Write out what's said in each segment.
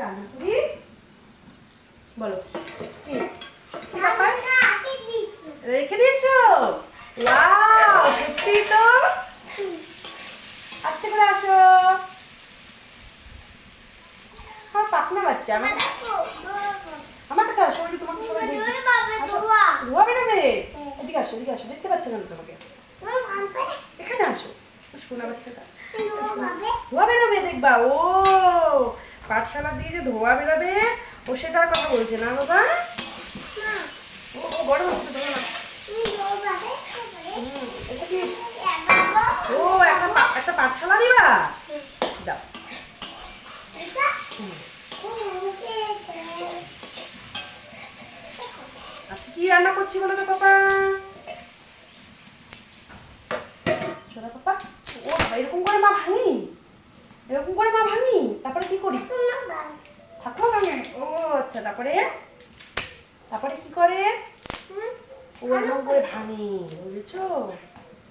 রান্না করি। বলো? রেখে দিয়েছ? ওয়াও সত্যি তো? আস্তে করে আসো। আমার পাকনা বাচ্চা আমার তোমাকে সবাই ধোয়া বেরোবে? এদিকে আসো এদিকে আসো দেখতে পাচ্ছে না তোমাকে? এখানে আসো। শোনা বাচ্চাটা। ধোয়া বেরোবে দেখবা। ও পাঠশালা দিয়ে যে ধোয়া বেরোবে, ও সেটার কথা বলছে না বাবা? ও বড় হচ্ছে ও, একটা একটা পাঠশালা দিবা? দাও। কি রান্না করছি বলো তো, পাপা? পাপা। ও, এরকম করে মা ভাঙি। এরকম করে মা ভাঙি। তারপরে কি করি? ও আচ্ছা তারপরে? তারপরে কি করে? ও এরকম করে। ভাঙি বুঝেছ?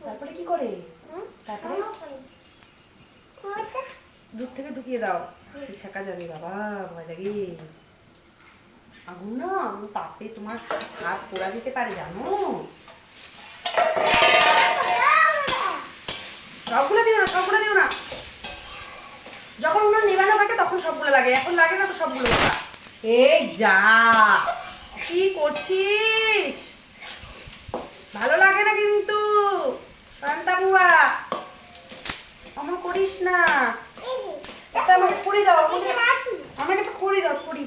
তারপরে কি করে? তারপরে? দূর থেকে ঢুকিয়ে দাও। ছাকা যাবে বাবা ভয় লাগে। আগুন না তাপে তোমার হাত পোড়া দিতে পারে জানো সবগুলো দিও না সবগুলো দিও না যখন ওগুলো নিবানো থাকে, তখন সবগুলো লাগে। এখন লাগে না তো সবগুলো লাগা। এই যা, কি করছিস? ভালো লাগে না কিন্তু কান্তা বুয়া। আমার করিস না। আমাকে একটা দাও, খড়ি।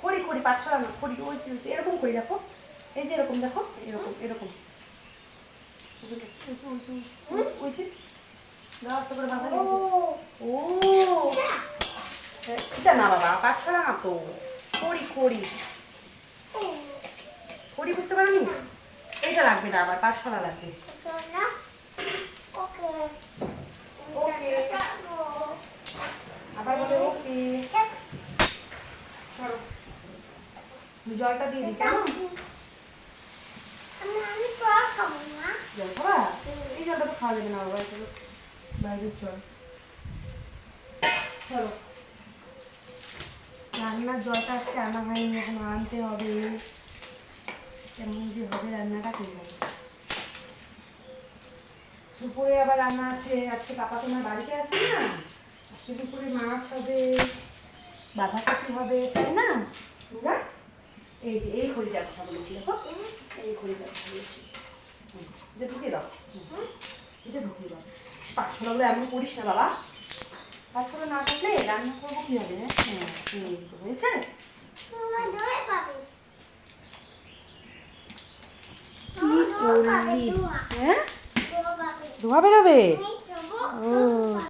খড়ি খড়ি, পাঁচশো না খড়ি, ওই এরকম খড়ি দেখো। এই যে এরকম দেখো, এরকম এরকম। ওই এটা না বাবা না তো। খড়ি খড়ি খড়ি বুঝতে এইটা লাগবে না আবার পাঁচশো লাগবে। আবার বলে ওকে। জলটা দিয়ে দিই কেমন? জল খাবা এই জলটা তো খাওয়া যাবে না বাবা চলো বাইরের জল। চলো। রান্নার জলটা আজকে আনা হয়নি এখন আনতে হবে। কেমন যে হবে রান্নাটা কে জানে। দুপুরে আবার রান্না আছে আজকে পাপা তোমার বাড়িতে আছে না? আজকে দুপুরে মাছ হবে বাঁধাকপি হবে তাই না? এই যে এই খড়িটার কথা বলেছি দেখো এই খড়িটার কথা বলেছি ঢুকিয়ে দাও। হুম, এটা ঢুকিয়ে দাও। পাথরগুলো এমন করিস না বাবা। পাথর না থাকলে রান্না করব কী হবে হ্যাঁ হয়েছে করলি? হ্যাঁ? ধোয়া বেরোবে? ও।